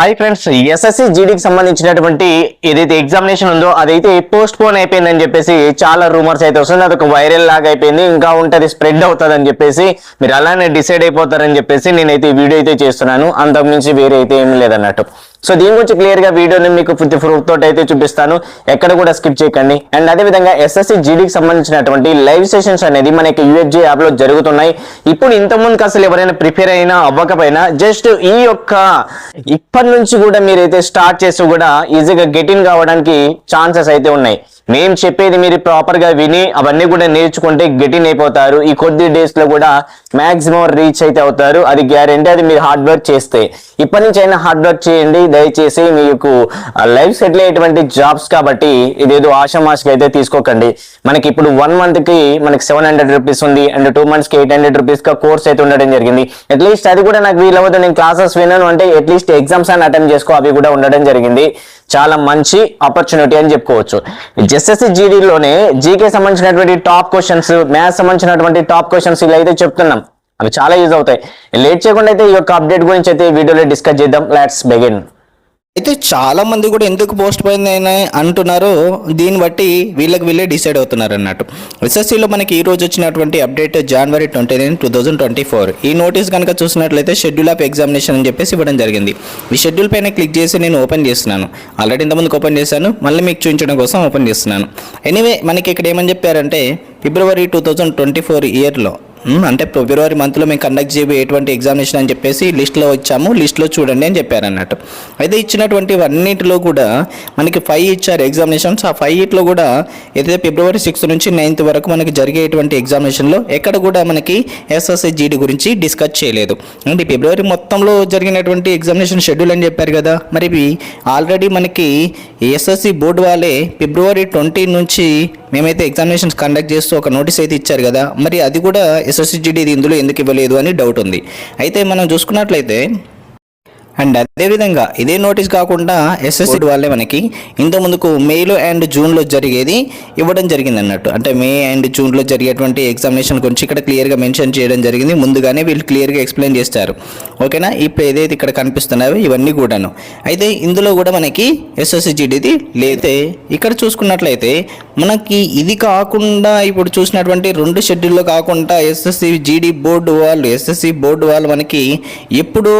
Hi friends SSC జీడీకి సంబంధించినటువంటి ఏదైతే examination ఉందో అదైతే పోస్ట్ పోన్ అయిపోయిందని చెప్పేసి చాలా రూమర్స్ అయితే వస్తుంది అదొక వైరల్ లాగా అయిపోయింది. ఇంకా ఉంటుంది స్ప్రెడ్ అవుతుంది అని చెప్పేసి మీరు అలానే డిసైడ్ అయిపోతారని చెప్పేసి నేనైతే వీడియో అయితే చేస్తున్నాను. అంతకుమించి వేరే అయితే ఏమీ లేదన్నట్టు. సో దీని గురించి క్లియర్గా వీడియోని మీకు ఫుడ్ ప్రూఫ్ తోటి అయితే చూపిస్తాను. ఎక్కడ కూడా స్కిప్ చేయకండి. అండ్ అదే విధంగా ఎస్ఎస్సి జీడీకి సంబంధించినటువంటి లైవ్ సెషన్స్ అనేది మనకి యూఎఫ్జే యాప్లో జరుగుతున్నాయి. ఇప్పుడు ఇంతకుముందు అసలు ఎవరైనా ప్రిపేర్ అయినా అవ్వకపోయినా జస్ట్ ఈ యొక్క ఇప్పటి నుంచి కూడా మీరైతే స్టార్ట్ చేసి కూడా ఈజీగా గెట్ ఇన్ కావడానికి ఛాన్సెస్ అయితే ఉన్నాయి. మేము చెప్పేది మీరు ప్రాపర్గా విని అవన్నీ కూడా నేర్చుకుంటే గెట్ ఇన్ అయిపోతారు. ఈ కొద్ది డేస్లో కూడా మాక్సిమం రీచ్ అయితే అవుతారు. అది గ్యారెంటీ అది మీరు హార్డ్ వర్క్ చేస్తే. ఇప్పటి నుంచి అయినా హార్డ్ వర్క్ చేయండి. దయచేసి మీకు లైఫ్ సెటిల్ అయ్యేటువంటి జాబ్స్ కాబట్టి ఇదేదో ఆషామాషికి అయితే తీసుకోకండి. మనకి ఇప్పుడు వన్ మంత్కి మనకి సెవెన్ హండ్రెడ్ రూపీస్ ఉంది అండ్ టూ మంత్స్కి ఎయిట్ హండ్రెడ్ రూపీస్గా కోర్స్ అయితే ఉండడం జరిగింది. అట్లీస్ట్ అది కూడా నాకు వీలవద్దు నేను క్లాసెస్ విన్నాను అంటే అట్లీస్ట్ ఎగ్జామ్స్ అని అటెండ్ చేసుకో అవి కూడా ఉండడం జరిగింది. చాలా మంచి ఆపర్చునిటీ అని చెప్పుకోవచ్చు. జస్ఎస్సి జీడీలోనే జీకే సంబంధించినటువంటి టాప్ క్వశ్చన్స్ మ్యాథ్స్ సంబంధించినటువంటి టాప్ క్వశ్చన్స్ ఇలా అయితే చెప్తున్నాం. అవి చాలా యూజ్ అవుతాయి. లేట్ చేయకుండా అయితే ఈ యొక్క అప్డేట్ గురించి అయితే వీడియోలో డిస్కస్ చేద్దాం. లెట్స్ బిగిన్ అయితే చాలా మంది కూడా ఎందుకు పోస్ట్ పోయిన అంటున్నారో దీన్ని బట్టి వీళ్ళకి వీళ్ళే డిసైడ్ అవుతున్నారు అన్నట్టు. ఎస్ఎస్సిలో మనకి ఈ రోజు వచ్చినటువంటి అప్డేట్ జనవరి twenty nine two thousand twenty four ఈ నోటీస్ కనుక చూసినట్లయితే షెడ్యూల్ ఆఫ్ ఎగ్జామినేషన్ అని చెప్పేసి ఇవ్వడం జరిగింది. ఈ షెడ్యూల్ పైన క్లిక్ చేసి నేను ఓపెన్ చేస్తున్నాను. ఆల్రెడీ ఇంతకుముందుకు ఓపెన్ చేశాను. మళ్ళీ మీకు చూపించడం కోసం ఓపెన్ చేస్తున్నాను. ఎనీవే మనకి ఇక్కడ ఏమని చెప్పారంటే February two thousand twenty four ఇయర్లో అంటే ఫిబ్రవరి మంత్లో మేము కండక్ట్ చేయబోయే ఎటువంటి ఎగ్జామినేషన్ అని చెప్పేసి లిస్ట్లో వచ్చాము. లిస్ట్లో చూడండి అని చెప్పారు అన్నట్టు అయితే ఇచ్చినటువంటి అన్నింటిలో కూడా మనకి ఫైవ్ ఇచ్చారు ఎగ్జామినేషన్స్ ఆ ఫైవ్ ఇట్లో కూడా ఏదైతే ఫిబ్రవరి సిక్స్త్ నుంచి నైన్త్ వరకు మనకి జరిగేటువంటి ఎగ్జామినేషన్లో ఎక్కడ కూడా మనకి ఎస్ఎస్ఐ జీడి గురించి డిస్కస్ చేయలేదు. అంటే ఫిబ్రవరి మొత్తంలో జరిగినటువంటి ఎగ్జామినేషన్ షెడ్యూల్ అని చెప్పారు కదా. మరి ఆల్రెడీ మనకి ఎస్ఎస్సి బోర్డు వాళ్ళే ఫిబ్రవరి ట్వంటీ నుంచి మేమైతే ఎగ్జామినేషన్స్ కండక్ట్ చేస్తూ ఒక నోటీస్ అయితే ఇచ్చారు కదా మరి అది కూడా ఎస్ఎస్సిజిడి ఇందులో ఎందుకు ఇవ్వలేదు అని డౌట్ ఉంది. అయితే మనం చూసుకున్నట్లయితే అండ్ అదేవిధంగా ఇదే నోటీస్ కాకుండా ఎస్ఎస్సి వాళ్ళే మనకి ఇంత ముందుకు మేలో అండ్ జూన్లో జరిగేది ఇవ్వడం జరిగింది అన్నట్టు. అంటే మే అండ్ జూన్లో జరిగేటువంటి ఎగ్జామినేషన్ గురించి ఇక్కడ క్లియర్గా మెన్షన్ చేయడం జరిగింది. ముందుగానే వీళ్ళు క్లియర్గా ఎక్స్ప్లెయిన్ చేస్తారు. ఓకేనా? ఇప్పుడు ఏదైతే ఇక్కడ కనిపిస్తున్నాయో ఇవన్నీ కూడాను. అయితే ఇందులో కూడా మనకి ఎస్ఎస్సిజిడిది లేతే ఇక్కడ చూసుకున్నట్లయితే మనకి ఇది కాకుండా ఇప్పుడు చూసినటువంటి రెండు షెడ్యూల్లో కాకుండా ఎస్ఎస్సి జీడి బోర్డు వాళ్ళు ఎస్ఎస్సి బోర్డు వాళ్ళు మనకి ఎప్పుడో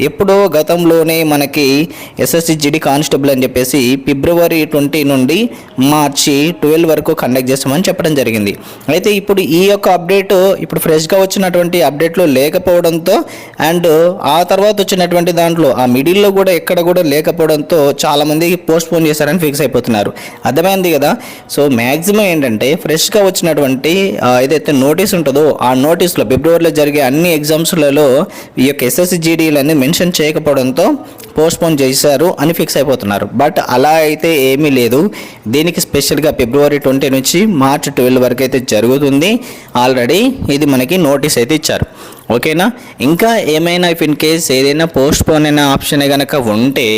ఎప్పుడో గతంలోనే మనకి ఎస్ఎస్సి జిడి కానిస్టేబుల్ అని చెప్పేసి ఫిబ్రవరి ట్వంటీ నుండి మార్చి ట్వెల్వ్ వరకు కండక్ట్ చేస్తామని చెప్పడం జరిగింది. అయితే ఇప్పుడు ఈ యొక్క అప్డేట్ ఇప్పుడు ఫ్రెష్గా వచ్చినటువంటి అప్డేట్లో లేకపోవడంతో అండ్ ఆ తర్వాత వచ్చినటువంటి దాంట్లో ఆ మిడిల్లో కూడా ఎక్కడ కూడా లేకపోవడంతో చాలామంది పోస్ట్ పోన్ చేశారని ఫిక్స్ అయిపోతున్నారు. అర్థమైంది కదా? సో మ్యాక్సిమం ఏంటంటే ఫ్రెష్గా వచ్చినటువంటి ఏదైతే నోటీస్ ఉంటుందో ఆ నోటీస్లో ఫిబ్రవరిలో జరిగే అన్ని ఎగ్జామ్స్లలో ఈ యొక్క ఎస్ఎస్సి జీడీలు మెన్షన్ చేయకపోవడంతో పోస్ట్పోన్ చేశారు అని ఫిక్స్ అయిపోతున్నారు. బట్ అలా అయితే ఏమీ లేదు. దీనికి స్పెషల్గా ఫిబ్రవరి ట్వంటీ నుంచి మార్చ్ ట్వెల్వ్ వరకు అయితే జరుగుతుంది. ఆల్రెడీ ఇది మనకి నోటీస్ అయితే ఇచ్చారు. ఓకేనా? ఇంకా ఏమైనా ఇఫ్ ఇన్ కేస్ ఏదైనా పోస్ట్ పోన్ అయిన ఆప్షన్ కనుక ఉంటే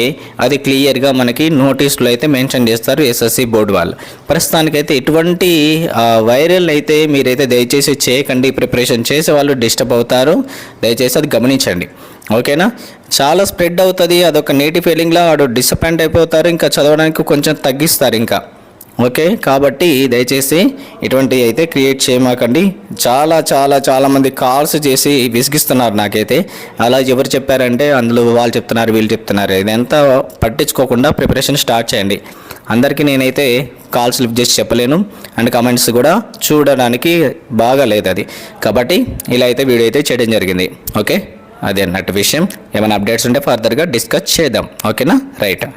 అది క్లియర్గా మనకి నోటీస్లో అయితే మెన్షన్ చేస్తారు ఎస్ఎస్సి బోర్డు వాళ్ళు. ప్రస్తుతానికైతే ఎటువంటి వైరల్ అయితే మీరైతే దయచేసి చేయకండి. ప్రిపరేషన్ చేసే వాళ్ళు డిస్టర్బ్ అవుతారు. దయచేసి అది గమనించండి. ఓకేనా? చాలా స్ప్రెడ్ అవుతుంది అదొక నేటి ఫీలింగ్లో వాడు డిసప్పాయింట్ అయిపోతారు ఇంకా చదవడానికి కొంచెం తగ్గిస్తారు ఇంకా. ఓకే? కాబట్టి దయచేసి ఇటువంటివి అయితే క్రియేట్ చేయమాకండి. చాలా చాలా చాలామంది కాల్స్ చేసి విసిగిస్తున్నారు నాకైతే. అలా ఎవరు చెప్పారంటే అందులో వాళ్ళు చెప్తున్నారు వీళ్ళు చెప్తున్నారు. ఇదంతా పట్టించుకోకుండా ప్రిపరేషన్ స్టార్ట్ చేయండి. అందరికీ నేనైతే కాల్స్ లిఫ్ట్ చేసి చెప్పలేను. అండ్ కమెంట్స్ కూడా చూడడానికి బాగా లేదు అది. కాబట్టి ఇలా అయితే వీడియో అయితే చేయడం జరిగింది. ఓకే? అదే అన్నట్టు విషయం. ఏమైనా అప్డేట్స్ ఉంటే ఫర్దర్గా డిస్కస్ చేద్దాం. ఓకేనా రైట్